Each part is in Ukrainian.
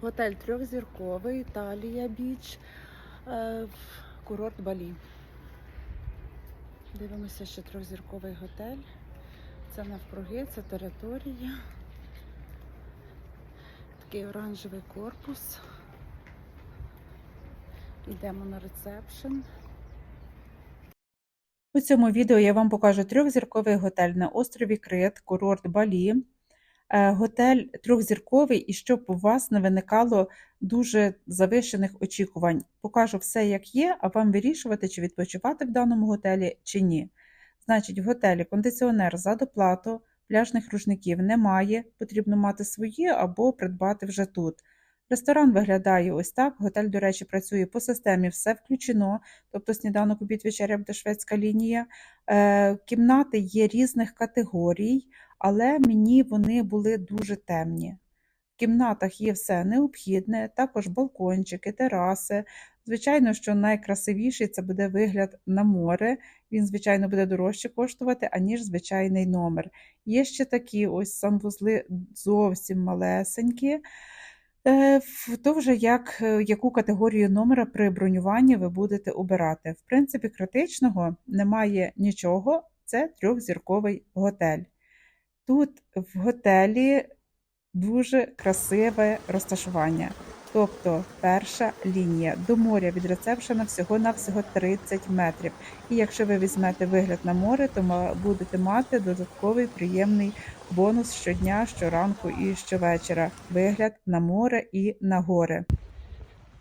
Готель трьохзірковий, Італія Біч, е, курорт Балі. Дивимося, що трьохзірковий готель. Це навкруги, це територія. Такий оранжевий корпус. Йдемо на ресепшн. У цьому відео я вам покажу трьохзірковий готель на острові Крит, курорт Балі. Е, Готель трьохзірковий, і щоб у вас не виникало дуже завищених очікувань. Покажу все, як є, а вам вирішувати, чи відпочивати в даному готелі, чи ні. Значить, в готелі кондиціонер за доплату, пляжних рушників немає, потрібно мати свої або придбати вже тут. Ресторан виглядає ось так. Готель, до речі, працює по системі все включено, тобто сніданок, обід, вечеря буде шведська лінія. Е, Кімнати є різних категорій, але мені вони були дуже темні. В кімнатах є все необхідне, також балкончики, тераси. Звичайно, що найкрасивіший це буде вигляд на море. Він, звичайно, буде дорожче коштувати, аніж звичайний номер. Є ще такі ось санвузли зовсім малесенькі. Е, в- То вже як, е, яку категорію номера при бронюванні ви будете обирати. В принципі, критичного немає нічого, це трьохзірковий готель. Тут в готелі дуже красиве розташування. Тобто перша лінія до моря від ресепшена всього-навсього 30 метрів. І якщо ви візьмете вигляд на море, то будете мати додатковий приємний бонус щодня, щоранку і щовечора. Вигляд на море і на гори.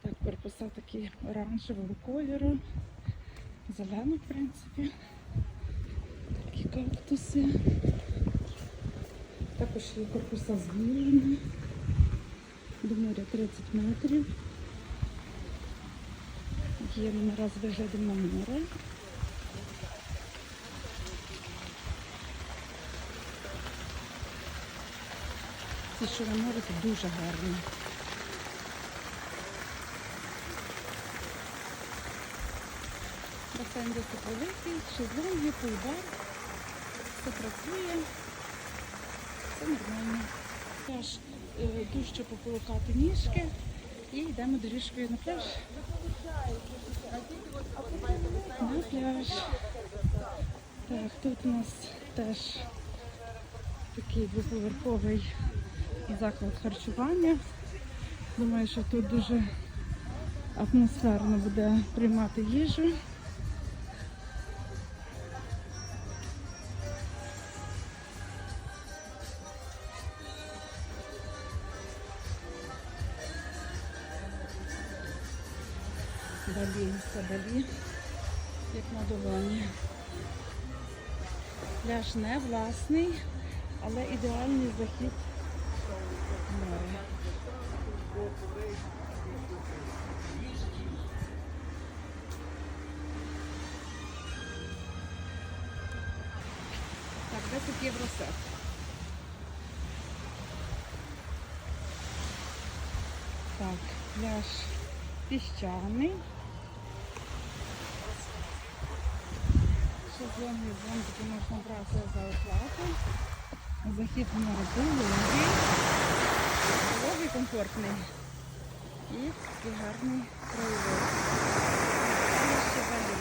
Так, корпуса такі оранжевого кольору, зелено, в принципі. Такі кактуси. Також є корпуса з віллами. До моря 30 метрів. Є номера з виглядом на море. Ці, що на море, це дуже гарні. Басейн досить великий, шезлонги, пульбар. Все працює. Все нормально. Е, пополукати ніжки. І йдемо доріжкою на пляж. На пляж. Так, тут у нас теж такий двоповерховий заклад харчування. Думаю, що тут дуже атмосферно буде приймати їжу. Все далі, як на долоні. Пляж не власний, але ідеальний захід в море. Так, де тут євросет? Так, пляж піщаний. Шезлонги зонтики можна брати за оплату. Захід в море пологий. Пологий комфортний. І такий гарний краєвид. Ще Балі.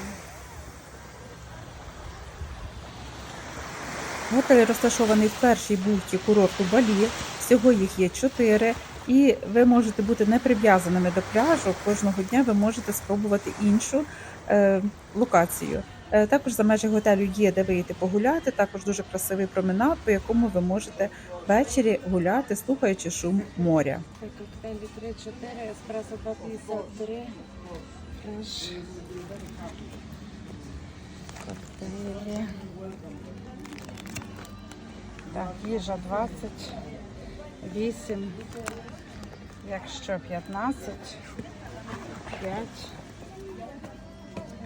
Готель розташований в першій бухті курорту Балі. Всього їх є чотири. І ви можете бути не прив'язаними до пляжу. Кожного дня ви можете спробувати іншу е, локацію. Е, також за межі готелю є де вийти погуляти. Також дуже красивий променад, по якому ви можете ввечері гуляти, слухаючи шум моря. Коктейлі 3-4, еспресо 2,53. Коктейлі. Так, їжа 20. 8. Якщо 15. 5.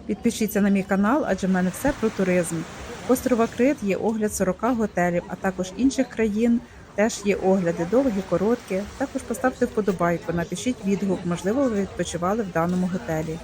Підпишіться на мій канал, адже в мене все про туризм. Острова Крит є огляд 40 готелів, а також інших країн. Теж є огляди довгі, короткі. Також поставте вподобайку, напишіть відгук, можливо, ви відпочивали в даному готелі.